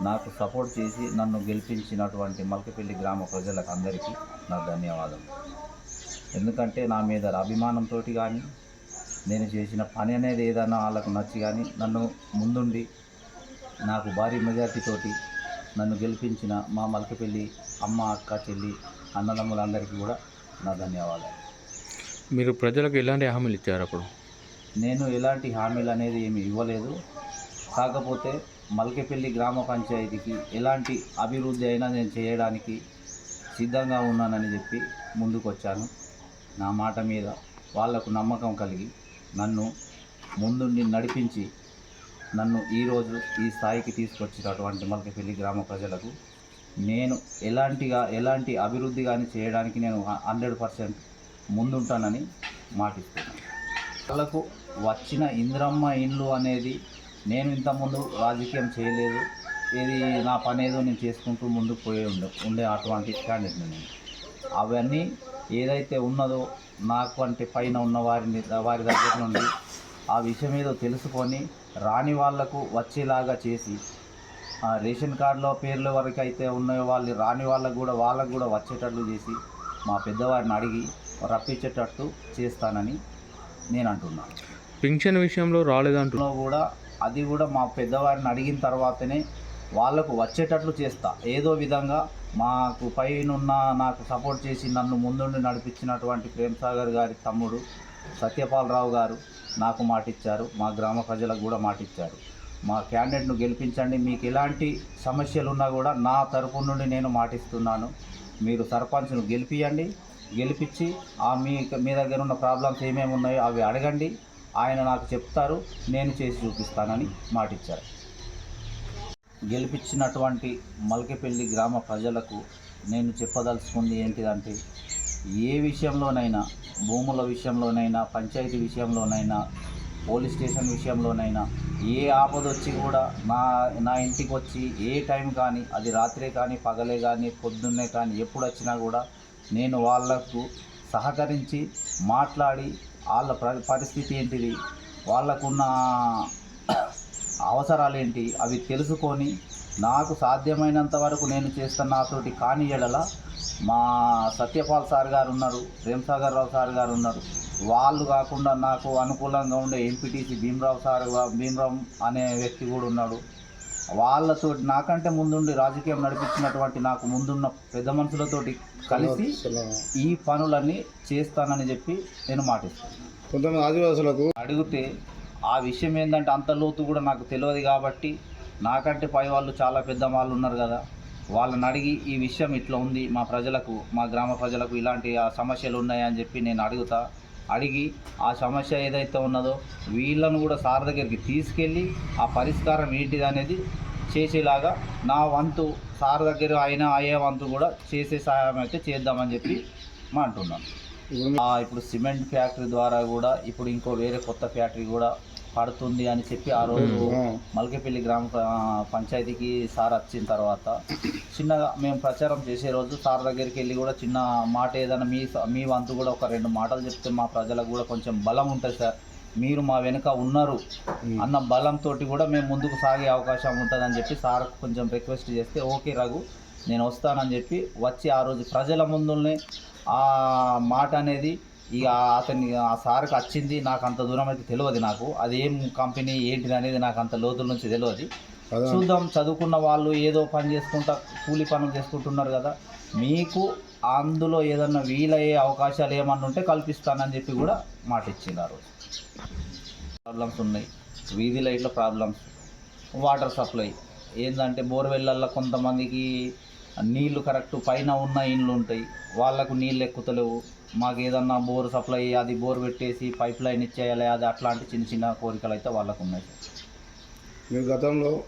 నాకు సపోర్ట్ చేసి నన్ను గెలిపించినటువంటి మల్కపల్లి గ్రామ ప్రజలకు అందరికీ నా ధన్యవాదం. ఎందుకంటే నా మీద అభిమానంతో కానీ నేను చేసిన పని అనేది ఏదైనా వాళ్ళకు నచ్చి కానీ నన్ను ముందుండి నాకు భారీ మెజార్టీతోటి నన్ను గెలిపించిన మా మల్కపల్లి అమ్మ అక్క చెల్లి అన్నదమ్ములందరికీ కూడా నా ధన్యవాదాలు. మీరు ప్రజలకు ఎలాంటి హామీలు ఇచ్చారు అప్పుడు? నేను ఎలాంటి హామీలు అనేది ఏమి ఇవ్వలేదు. కాకపోతే మల్కెపల్లి గ్రామ పంచాయతీకి ఎలాంటి అభివృద్ధి అయినా నేను చేయడానికి సిద్ధంగా ఉన్నానని చెప్పి ముందుకొచ్చాను. నా మాట మీద వాళ్ళకు నమ్మకం కలిగి నన్ను ముందుండి నడిపించి నన్ను ఈరోజు ఈ స్థాయికి తీసుకొచ్చినటువంటి మల్కపల్లి గ్రామ ప్రజలకు నేను ఎలాంటిగా ఎలాంటి అభివృద్ధి కానీ చేయడానికి నేను హండ్రెడ్ పర్సెంట్ ముందుంటానని మాటిస్తున్నాను. వాళ్ళకు వచ్చిన ఇంద్రమ్మ ఇండ్లు అనేది నేను ఇంతకుముందు రాజకీయం చేయలేదు. ఇది నా పని ఏదో నేను చేసుకుంటూ ముందుకు పోయి ఉండే ఉండే అటువంటి క్యాండిడేట్ నేను. అవన్నీ ఏదైతే ఉన్నదో నాకు అంటే పైన ఉన్న వారిని వారి దగ్గర నుండి ఆ విషయం ఏదో తెలుసుకొని రాని వాళ్ళకు వచ్చేలాగా చేసి రేషన్ కార్డులో పేర్ల వరకు అయితే ఉన్నాయో వాళ్ళు రాని వాళ్ళకు కూడా వాళ్ళకు కూడా వచ్చేటట్లు చేసి మా పెద్దవారిని అడిగి రప్పించేటట్టు చేస్తానని నేను అంటున్నాను పింఛన్ విషయంలో రాలేదంటున్నారు లో కూడా అది కూడా మా పెద్దవారిని అడిగిన తర్వాతనే వాళ్ళకు వచ్చేటట్లు చేస్తా. ఏదో విధంగా మాకు పైనున్న నాకు సపోర్ట్ చేసి నన్ను ముందుండి నడిపించినటువంటి ప్రేమ్ సాగర్ గారి తమ్ముడు సత్యపాలరావు గారు నాకు మాటిచ్చారు. మా గ్రామ ప్రజలకు కూడా మాటిచ్చారు. మా క్యాండిడేట్ను గెలిపించండి. మీకు ఎలాంటి సమస్యలు ఉన్నా కూడా నా తరపు నుండి నేను మాటిస్తున్నాను. మీరు సర్పంచ్ను గెలిపియండి. గెలిపించి ఆ మీ మీ దగ్గర ఉన్న ప్రాబ్లమ్స్ ఏమేమి ఉన్నాయో అవి అడగండి. ఆయన నాకు చెప్తారు నేను చేసి చూపిస్తానని మాటిచ్చారు. గెలిపించినటువంటి మల్కెపల్లి గ్రామ ప్రజలకు నేను చెప్పదలుచుకుంది ఏంటిదంటే ఏ విషయంలోనైనా భూముల విషయంలోనైనా పంచాయతీ విషయంలోనైనా పోలీస్ స్టేషన్ విషయంలోనైనా ఏ ఆపద వచ్చి కూడా నా నా ఇంటికి వచ్చి ఏ టైం కానీ అది రాత్రే కానీ పగలే కానీ పొద్దున్నే కానీ ఎప్పుడు వచ్చినా కూడా నేను వాళ్ళకు సహకరించి మాట్లాడి వాళ్ళ ప్ర- పరిస్థితి ఏంటిది వాళ్ళకున్న అవసరాలు ఏంటి అవి తెలుసుకొని నాకు సాధ్యమైనంత వరకు నేను చేస్తున్న నాతోటి కాని ఎడల మా సత్యపాల్ సార్ గారు ఉన్నారు ప్రేమసాగర్ రావు సార్ గారు ఉన్నారు. వాళ్ళు కాకుండా నాకు అనుకూలంగా ఉండే ఎంపీటీసీ భీమరావు సార్ భీమరావు అనే వ్యక్తి కూడా ఉన్నాడు. వాళ్ళతో నాకంటే ముందుండి రాజకీయం నడిపించినటువంటి నాకు ముందున్న పెద్ద మనుషులతోటి కలిసి ఈ పనులన్నీ చేస్తానని చెప్పి నేను మాటిస్తాను కొంతమంది ఆదివాసులకు అడిగితే ఆ విషయం ఏంటంటే అంత లోతు కూడా నాకు తెలియదు కాబట్టి నాకంటే పై వాళ్ళు చాలా పెద్ద వాళ్ళు ఉన్నారు కదా. వాళ్ళని అడిగి ఈ విషయం ఇట్లా ఉంది మా ప్రజలకు మా గ్రామ ప్రజలకు ఇలాంటి ఆ సమస్యలు ఉన్నాయని చెప్పి నేను అడుగుతా. అడిగి ఆ సమస్య ఏదైతే ఉన్నదో వీళ్ళను కూడా సార్ దగ్గరికి తీసుకెళ్ళి ఆ పరిష్కారం ఏంటిది అనేది చేసేలాగా నా వంతు సార్ దగ్గర అయినా అయ్యే వంతు కూడా చేసే సహాయం అయితే చేద్దామని చెప్పి మా అంటున్నాను. ఇప్పుడు సిమెంట్ ఫ్యాక్టరీ ద్వారా కూడా ఇప్పుడు ఇంకో వేరే కొత్త ఫ్యాక్టరీ కూడా పడుతుంది అని చెప్పి ఆ రోజు. మల్కపల్లి గ్రామ పంచాయతీకి సార్ వచ్చిన తర్వాత చిన్నగా మేము ప్రచారం చేసే రోజు సార్ దగ్గరికి వెళ్ళి కూడా చిన్న మాట ఏదైనా మీ మీ వంతు కూడా ఒక రెండు మాటలు చెప్తే మా ప్రజలకు కూడా కొంచెం బలం ఉంటుంది సార్ మీరు మా వెనుక ఉన్నారు అన్న బలంతో కూడా మేము ముందుకు సాగే అవకాశం ఉంటుందని చెప్పి సార్ కొంచెం రిక్వెస్ట్ చేస్తే ఓకే రఘు నేను వస్తానని చెప్పి వచ్చి ఆ రోజు ప్రజల ముందునే ఆ మాట అనేది ఇక అతని ఆ సార్కి వచ్చింది నాకు అంత దూరం అయితే తెలియదు నాకు. అది ఏం కంపెనీ ఏంటిది అనేది నాకు అంత లోతుల నుంచి తెలియదు. చూద్దాం చదువుకున్న వాళ్ళు ఏదో పని చేసుకుంటా కూలి పనులు చేసుకుంటున్నారు కదా. మీకు అందులో ఏదన్నా వీలయ్యే అవకాశాలు ఏమన్నా ఉంటే కల్పిస్తానని చెప్పి కూడా మాట రోజు ప్రాబ్లమ్స్ ఉన్నాయి. వీధి లైట్ల ప్రాబ్లమ్స్ వాటర్ సప్లై ఏంటంటే బోర్వెళ్ళల్లో కొంతమందికి నీళ్ళు కరెక్ట్ పైన ఉన్న ఇండ్లు ఉంటాయి. వాళ్ళకు నీళ్ళు ఎక్కుతలేవు. మాకు ఏదన్నా బోర్ సప్లై అది బోర్ పెట్టేసి పైప్ లైన్ ఇచ్చేయాలి అది అట్లాంటి చిన్న చిన్న కోరికలు అయితే వాళ్ళకు ఉన్నాయి. మీరు గతంలో